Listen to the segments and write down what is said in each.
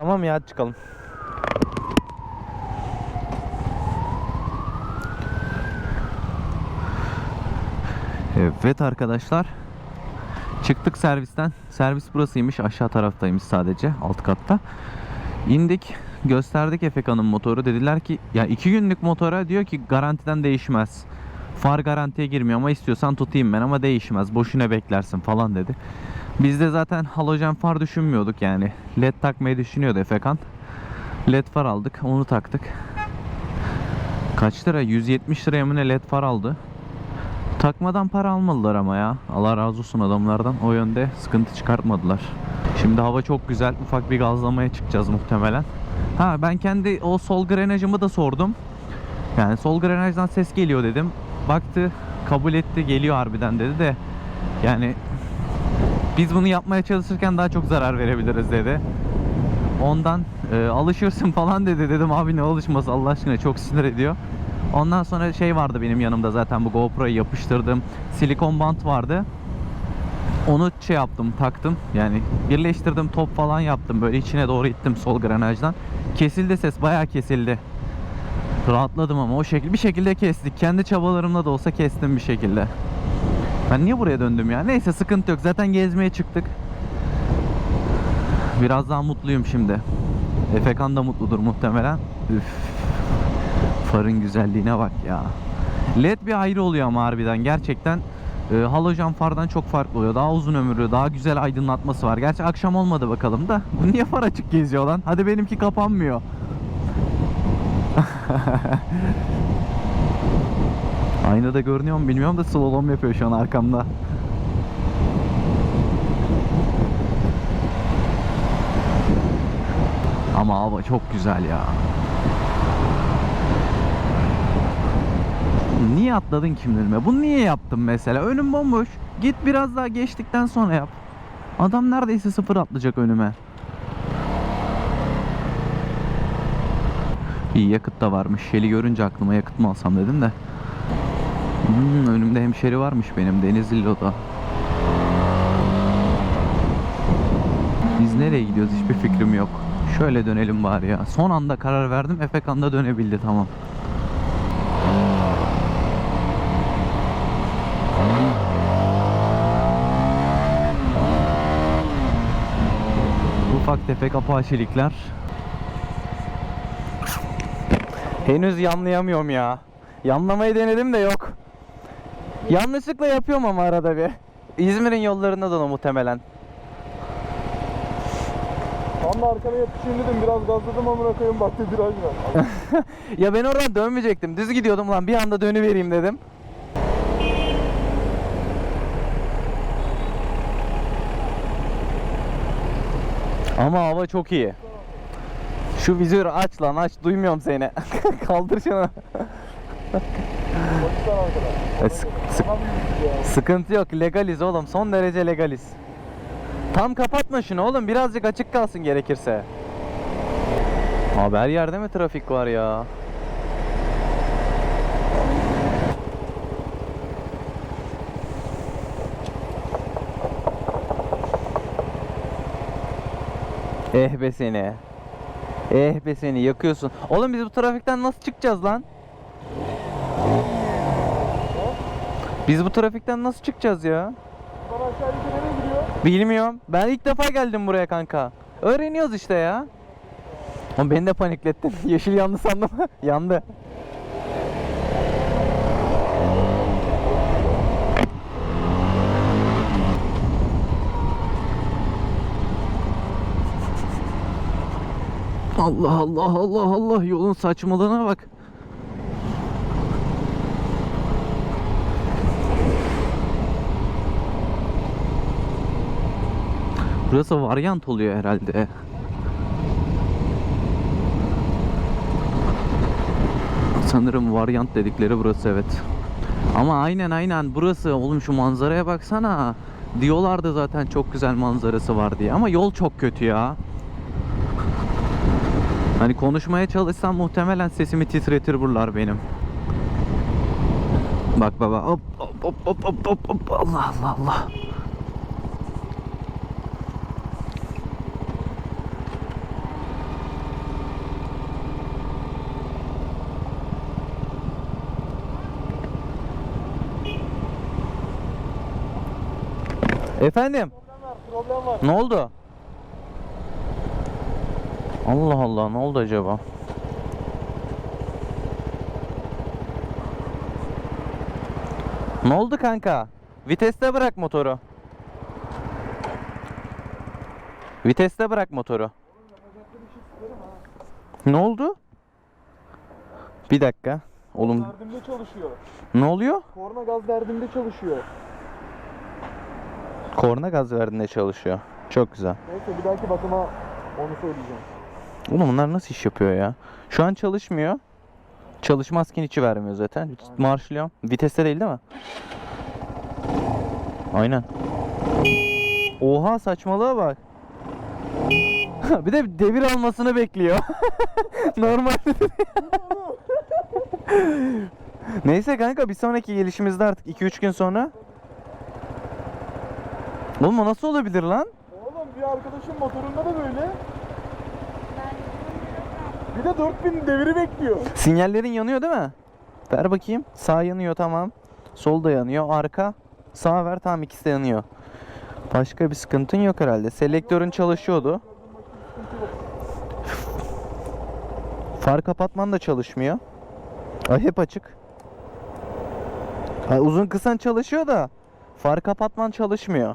Tamam ya hadi çıkalım. Evet arkadaşlar. Çıktık servisten. Servis burasıymış. Aşağı taraftaymış sadece. Alt katta. İndik. Gösterdik Efeka'nın motoru. Dediler ki ya iki günlük motora diyor ki garantiden değişmez. Far garantiye girmiyor ama istiyorsan tutayım ben ama değişmez. Boşuna beklersin falan dedi. Biz de zaten halojen far düşünmüyorduk yani. LED takmayı düşünüyordu Efekan. LED far aldık. Onu taktık. Kaç lira? 170 liraya mı ne LED far aldı. Takmadan para almadılar ama ya. Allah razı olsun adamlardan. O yönde sıkıntı çıkartmadılar. Şimdi hava çok güzel. Ufak bir gazlamaya çıkacağız muhtemelen. Ha ben kendi o sol grenajımı da sordum. Yani sol grenajdan ses geliyor dedim. Baktı kabul etti geliyor harbiden dedi de yani biz bunu yapmaya çalışırken daha çok zarar verebiliriz dedi. Ondan e, alışırsın falan dedi dedim abi ne alışması Allah aşkına çok sinir ediyor. Ondan sonra şey vardı benim yanımda zaten bu GoPro'yu yapıştırdım. Silikon bant vardı. Onu şey yaptım taktım yani birleştirdim top falan yaptım böyle içine doğru ittim sol granajdan. Kesildi ses bayağı kesildi. Rahatladım ama o şekilde bir şekilde kestik. Kendi çabalarımla da olsa kestim bir şekilde. Ben niye buraya döndüm ya? Neyse sıkıntı yok. Zaten gezmeye çıktık. Biraz daha mutluyum şimdi. Efekan da mutludur muhtemelen. Üf. Farın güzelliğine bak ya. LED bir ayrı oluyor ama harbiden. Gerçekten e, halojen fardan çok farklı oluyor. Daha uzun ömürlü, daha güzel aydınlatması var. Gerçi akşam olmadı bakalım da. Bu niye far açık geziyor lan? Hadi benimki kapanmıyor. Aynada görünüyor mu bilmiyorum da slalom yapıyor şu an arkamda. Ama hava çok güzel ya. Niye atladın kim önüme? Bunu niye yaptın mesela? Önüm bomboş. Git biraz daha geçtikten sonra yap. Adam neredeyse sıfır atlayacak önüme. İyi yakıt da varmış. Şeli görünce aklıma yakıt mı alsam dedim de. Hmm, önümde hemşeri varmış benim Denizli'li o da. Biz nereye gidiyoruz hiçbir fikrim yok. Şöyle dönelim bari ya. Son anda karar verdim. Efekan'da dönebildi tamam. Ufak tefek apaçilikler. Henüz yanlayamıyorum ya. Yanlamayı denedim de yok. Yanlışlıkla yapıyorum ama arada bir. İzmir'in yollarında da o muhtemelen. Tam da arkana dedim biraz gazladım amına koyayım baktı viraj var. ya ben oradan dönmeyecektim. Düz gidiyordum lan bir anda dönüvereyim dedim. Ama hava çok iyi. Şu vizörü aç lan aç duymuyorum seni. Kaldır şunu. E, sık- sık-. Sıkıntı yok legaliz oğlum son derece legaliz. Tam kapatma şunu oğlum birazcık açık kalsın gerekirse. Abi her yerde mi trafik var ya? Eh be seni. Eh be seni yakıyorsun. Oğlum biz bu trafikten nasıl çıkacağız lan? Biz bu trafikten nasıl çıkacağız ya? Bilmiyorum. Ben ilk defa geldim buraya kanka. Öğreniyoruz işte ya. Ama beni de paniklettin. Yeşil yandı sandım. Yandı. Allah Allah Allah Allah yolun saçmalığına bak. Burası varyant oluyor herhalde. Sanırım varyant dedikleri burası evet. Ama aynen aynen burası. Oğlum şu manzaraya baksana. Diyorlardı zaten çok güzel manzarası var diye. Ama yol çok kötü ya. Hani konuşmaya çalışsam muhtemelen sesimi titretir buralar benim. Bak baba hop hop hop hop hop hop Allah Allah Allah. Efendim? Problem var, problem var. Ne oldu? Allah Allah ne oldu acaba? Ne oldu kanka? Viteste bırak motoru. Viteste bırak motoru. Ne oldu? Bir dakika. Oğlum Derdimde çalışıyor. ne oluyor? Korna gaz derdimde çalışıyor. Korna gaz verdiğinde çalışıyor. Çok güzel. Neyse bir dahaki bakıma onu söyleyeceğim. Oğlum bunlar nasıl iş yapıyor ya? Şu an çalışmıyor. Çalışmazken içi vermiyor zaten. Marşlıyorum. Viteste değil değil mi? Aynen. Oha saçmalığa bak. bir de devir almasını bekliyor. Normal. Neyse kanka bir sonraki gelişimizde artık 2-3 gün sonra. Oğlum o nasıl olabilir lan? Oğlum bir arkadaşım motorunda da böyle. Bir de 4000 deviri bekliyor. Sinyallerin yanıyor değil mi? Ver bakayım. Sağ yanıyor tamam. Sol da yanıyor. Arka. Sağ ver tamam ikisi de yanıyor. Başka bir sıkıntın yok herhalde. Selektörün çalışıyordu. Far kapatman da çalışmıyor. Ay hep açık. Ha, uzun kısan çalışıyor da far kapatman çalışmıyor.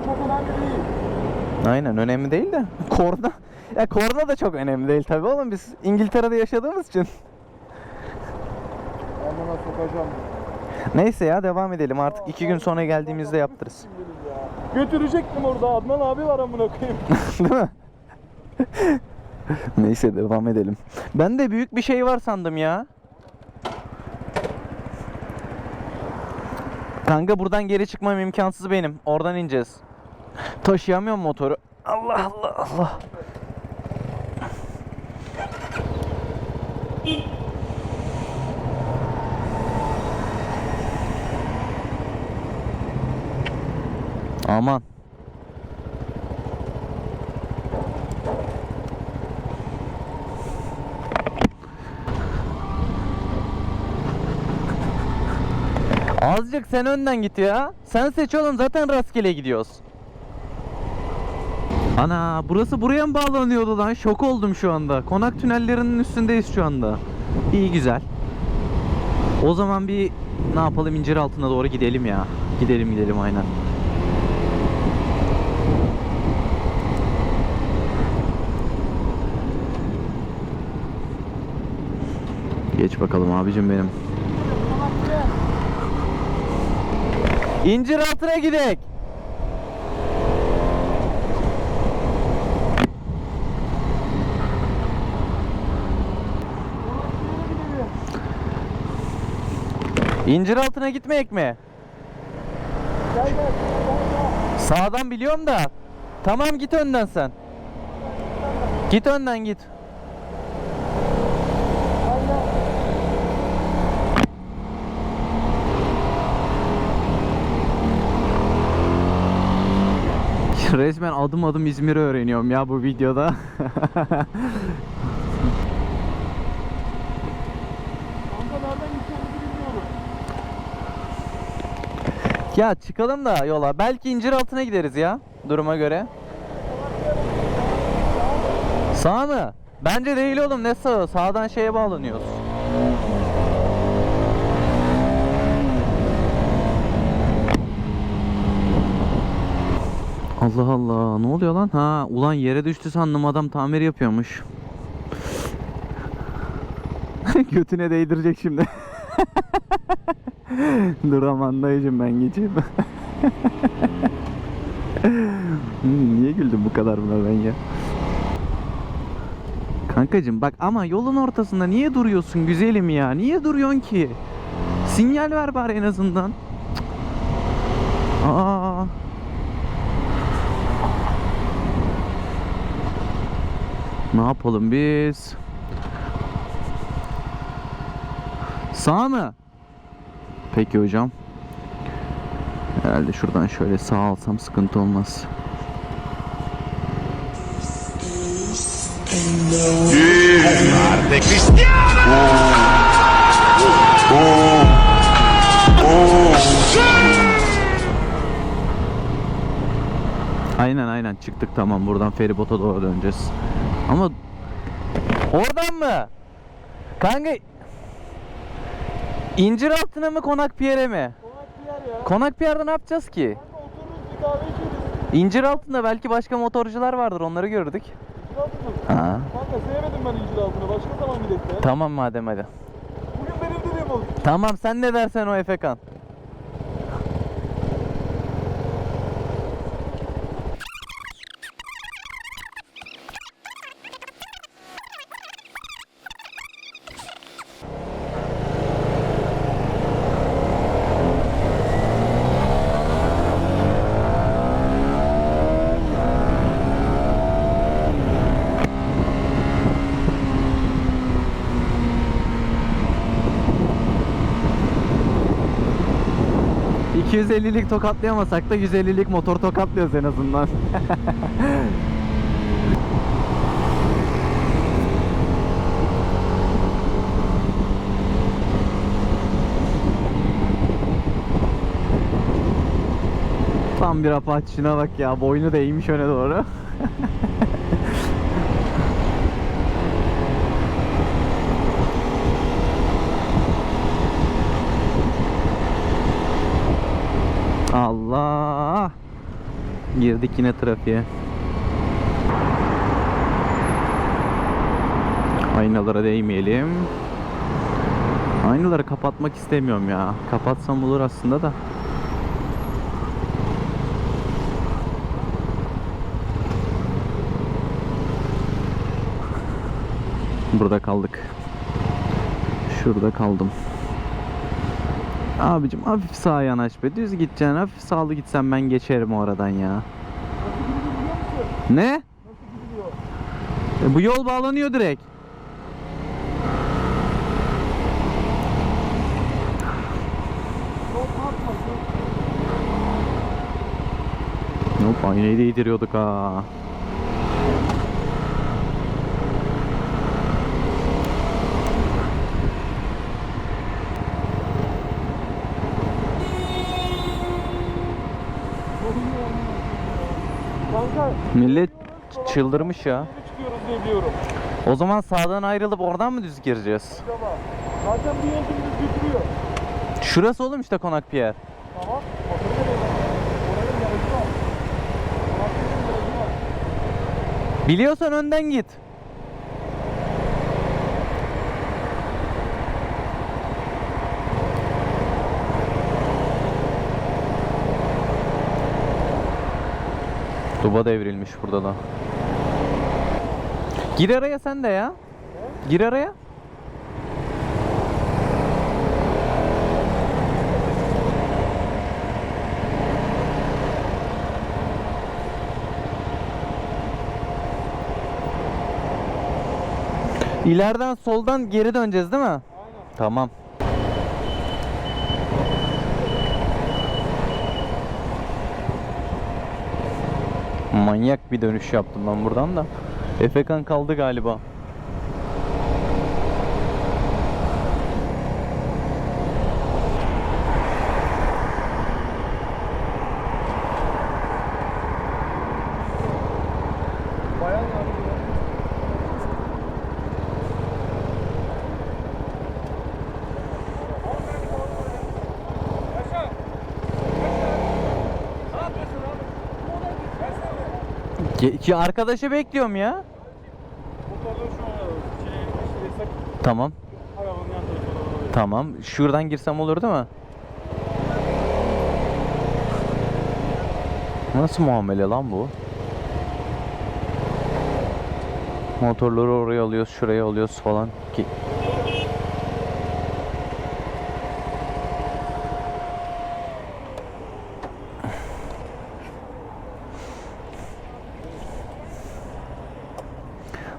Bu çok önemli değil. Aynen önemli değil de korna ya korna da çok önemli değil tabii oğlum biz İngiltere'de yaşadığımız için. Amına sokacağım. Neyse ya devam edelim artık iki gün sonra geldiğimizde yaptırırız. Götürecektim orada Adnan abi var amına koyayım. Değil mi? Neyse devam edelim. Ben de büyük bir şey var sandım ya. Kanka buradan geri çıkmam imkansız benim. Oradan ineceğiz. Taşıyamıyorum motoru. Allah Allah Allah. Aman. Azıcık sen önden git ya. Sen seç oğlum zaten rastgele gidiyoruz. Ana burası buraya mı bağlanıyordu lan? Şok oldum şu anda. Konak tünellerinin üstündeyiz şu anda. İyi güzel. O zaman bir ne yapalım incir altına doğru gidelim ya. Gidelim gidelim aynen. Geç bakalım abicim benim. İncir altına gidek. İncir altına gitmeyek mi? Gel gel. Sağdan biliyorum da. Tamam git önden sen. Git önden git. Resmen adım adım İzmir'i öğreniyorum ya bu videoda. Ya çıkalım da yola. Belki incir altına gideriz ya duruma göre. Sağ mı? Bence değil oğlum ne sağı? Sağdan şeye bağlanıyoruz. Allah Allah ne oluyor lan? Ha ulan yere düştü sandım adam tamir yapıyormuş. Götüne değdirecek şimdi. Dur aman dayıcım ben geçeyim. Hmm, Niye güldüm bu kadar buna ben ya? Kankacım bak ama yolun ortasında niye duruyorsun güzelim ya? Niye duruyorsun ki? Sinyal ver bari en azından. Aa. Ne yapalım biz? Sağ mı? Peki hocam. Herhalde şuradan şöyle sağ alsam sıkıntı olmaz. Aynen aynen çıktık tamam buradan feribota doğru döneceğiz. Ama oradan mı? Kanka İncir altına mı konak piyere mi? Konak bir yer ya. Konak piyerde ne yapacağız ki? Kanka otururuz bir kahve içeriz. İncir altında belki başka motorcular vardır onları gördük. İncir altı mı? Ha. Kanka sevmedim ben incir altını. Başka zaman gidelim ya. Tamam madem hadi. Bugün benim dediğim olsun. Tamam sen ne dersen o Efekan. ...250'lik tokatlayamasak da 150'lik motor tokatlıyoruz en azından. Tam bir apaç şuna bak ya boynu da eğmiş öne doğru. Allah! Girdik yine trafiğe. Aynalara değmeyelim. Aynaları kapatmak istemiyorum ya. Kapatsam olur aslında da. Burada kaldık. Şurada kaldım. Abicim hafif sağa yanaş be. Düz gideceksin. Hafif sağlı gitsen ben geçerim o aradan ya. Ne? E, bu yol bağlanıyor direkt. Hop aynayı değdiriyorduk ha. Millet çıldırmış ya. geri çıkıyoruz diye biliyorum. O zaman sağdan ayrılıp oradan mı düz gireceğiz? Acaba. Zaten bir yol dümdüz götürüyor. Şurası oğlum işte Konak Pier. Tamam. Biliyorsan önden git. Duba devrilmiş burada da. Gir araya sen de ya. Gir araya. İleriden soldan geri döneceğiz değil mi? Aynen. Tamam. Manyak bir dönüş yaptım ben buradan da. Efekan kaldı galiba. Ki, ki arkadaşı bekliyorum ya. Tamam. Tamam. Şuradan girsem olur değil mi? Nasıl muamele lan bu? Motorları oraya alıyoruz, şuraya alıyoruz falan ki.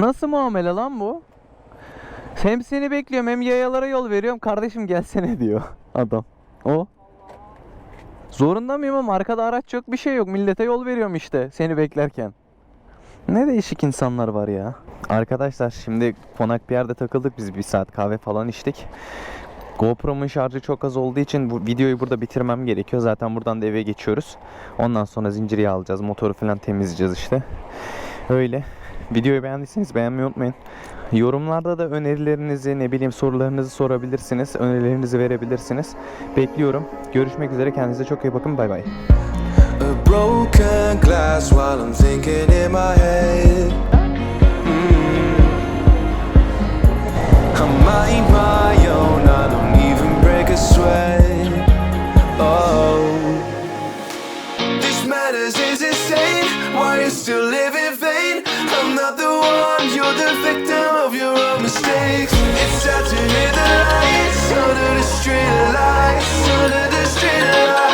Nasıl muamele lan bu? Hem seni bekliyorum hem yayalara yol veriyorum. Kardeşim gelsene diyor adam. O. Zorunda mıyım ama arkada araç yok bir şey yok. Millete yol veriyorum işte seni beklerken. Ne değişik insanlar var ya. Arkadaşlar şimdi konak bir yerde takıldık biz bir saat kahve falan içtik. GoPro'mun şarjı çok az olduğu için bu videoyu burada bitirmem gerekiyor. Zaten buradan da eve geçiyoruz. Ondan sonra zincir yağı alacağız. Motoru falan temizleyeceğiz işte. Öyle. Videoyu beğendiyseniz beğenmeyi unutmayın. Yorumlarda da önerilerinizi, ne bileyim sorularınızı sorabilirsiniz. Önerilerinizi verebilirsiniz. Bekliyorum. Görüşmek üzere. Kendinize çok iyi bakın. Bay bay. Street lights, under the street lights.